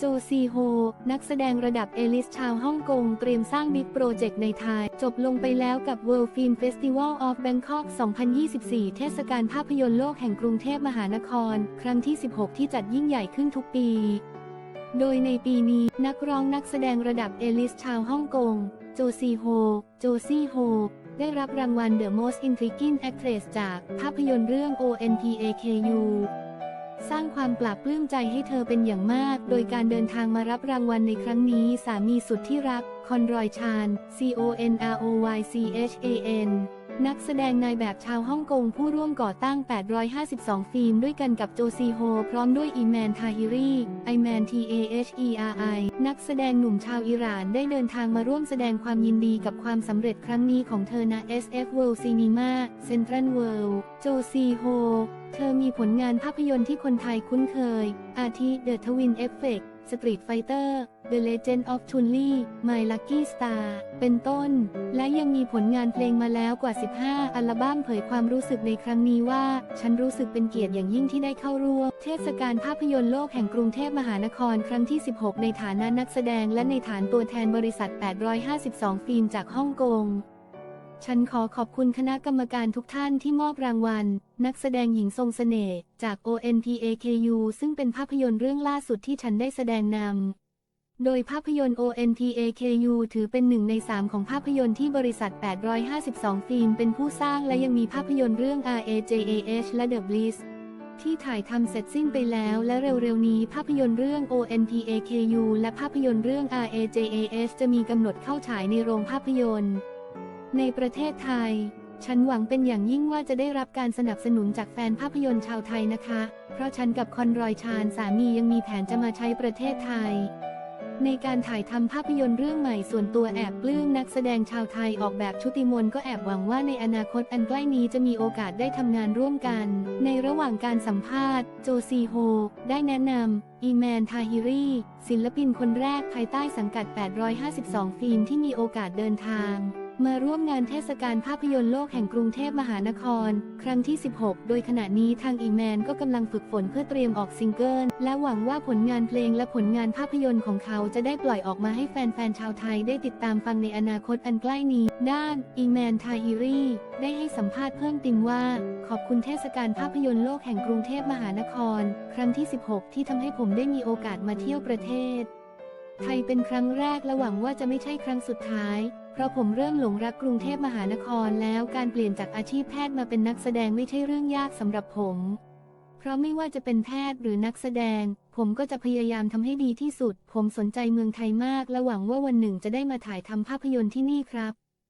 โจซีโฮ นักแสดงระดับเอลิสชาวฮ่องกง เตรียมสร้างบิ๊กโปรเจกต์ในไทย จบลงไปแล้วกับ World Film Festival of Bangkok 2024 เทศกาลภาพยนตร์โลกแห่งกรุงเทพมหานคร ครั้งที่ 16 ที่จัดยิ่งใหญ่ขึ้นทุกปี โดยในปีนี้นักร้องนักแสดงระดับเอลิสชาวฮ่องกง โจซีโฮ โจซีโฮได้รับรางวัล The Most Intriguing Actress จากภาพยนตร์เรื่อง ONPAKU สร้างความปลาบปลื้มใจให้เธอเป็นอย่างมาก โดยการเดินทางมารับรางวัลในครั้งนี้ สามีสุดที่รัก คอนรอยชาน C O N R O Y C H A N นักแสดงนายแบบชาวฮ่องกงผู้ร่วมก่อตั้ง 852 ฟิล์มด้วยกันกับโจซีโฮ พร้อมด้วยอีแมนทาฮิรีไอแมน T A H E R I นักแสดงหนุ่มชาวอิหร่านได้เดินทางมาร่วมแสดงความยินดีกับความสำเร็จครั้งนี้ของเธอณ SF World Cinema Central World โจซีโฮ เธอมีผลงานภาพยนตร์ที่คนไทยคุ้นเคย อาทิ The Twin Effect Street Fighter The Legend of Chun-Li My Lucky Star เป็นต้น และยังมีผลงานเพลงมาแล้วกว่า 15 อัลบั้มเผยความรู้สึกในครั้งนี้ว่า ฉันรู้สึกเป็นเกียรติอย่างยิ่งที่ได้เข้าร่วม เทศกาลภาพยนตร์โลกแห่งกรุงเทพมหานครครั้งที่ 16 ในฐานะนักแสดงและในฐานตัวแทนบริษัท 852 ฟิล์มจากฮ่องกง ฉันขอขอบคุณคณะกรรมการทุกท่านที่มอบรางวัล นักแสดงหญิงทรงเสน่ห์จาก ONPAKU ซึ่งเป็นภาพยนตร์เรื่องล่าสุดที่ฉันได้แสดงนำ โดยภาพยนตร์ ONPAKU ถือเป็นหนึ่งในสามของภาพยนตร์ที่บริษัท 852 ฟิล์มเป็นผู้สร้างและยังมีภาพยนตร์เรื่อง RAJAH และ The Bliss ที่ถ่ายทำเสร็จสิ้นไปแล้วและเร็วๆนี้ภาพยนตร์เรื่อง ONPAKU และภาพยนตร์เรื่อง RAJAH จะมีกำหนดเข้าฉายในโรงภาพยนตร์ ในประเทศไทย ฉันหวังเป็นอย่างยิ่งว่าจะได้รับการสนับสนุนจากแฟนภาพยนตร์ชาวไทยนะคะ เพราะฉันกับคอนรอยชานสามียังมีแผนจะมาใช้ประเทศไทย ในการถ่ายทำภาพยนตร์เรื่องใหม่ส่วนตัวแอบปลื้มนักแสดงชาวไทยออกแบบชุติมนก็แอบหวังว่าในอนาคตอันใกล้นี้จะมีโอกาสได้ทำงานร่วมกัน ในระหว่างการสัมภาษณ์ โจซีโฮ ได้แนะนำอีแมนทาฮิรีศิลปินคนแรกภายใต้สังกัด 852 ฟิล์มที่มีโอกาสเดินทาง มาร่วมงานเทศกาลภาพยนตร์โลกแห่งกรุงเทพมหานคร ครั้งที่ 16 โดยขณะนี้ทางอีแมนก็กำลังฝึกฝนเพื่อเตรียมออกซิงเกิล และหวังว่าผลงานเพลงและผลงานภาพยนตร์ของเขาจะได้ปล่อยออกมาให้แฟนๆชาวไทยได้ติดตามฟังในอนาคตอันใกล้นี้ ด้านอีแมนทาฮิรีได้ให้สัมภาษณ์เพิ่มเติมว่า ขอบคุณเทศกาลภาพยนตร์โลกแห่งกรุงเทพมหานคร ครั้งที่ 16 ที่ทำให้ผมได้มีโอกาสมาเที่ยวประเทศ ไทยเป็นครั้งแรกและหวังว่าจะไม่ใช่ครั้งสุดท้าย เพราะผมเริ่มหลงรักกรุงเทพมหานครแล้วการเปลี่ยนจากอาชีพแพทย์มาเป็นนักแสดงไม่ใช่เรื่องยากสำหรับผม เพราะไม่ว่าจะเป็นแพทย์หรือนักแสดง ผมก็จะพยายามทำให้ดีที่สุด ผมสนใจเมืองไทยมาก และหวังว่าวันหนึ่งจะได้มาถ่ายทำภาพยนตร์ที่นี่ครับ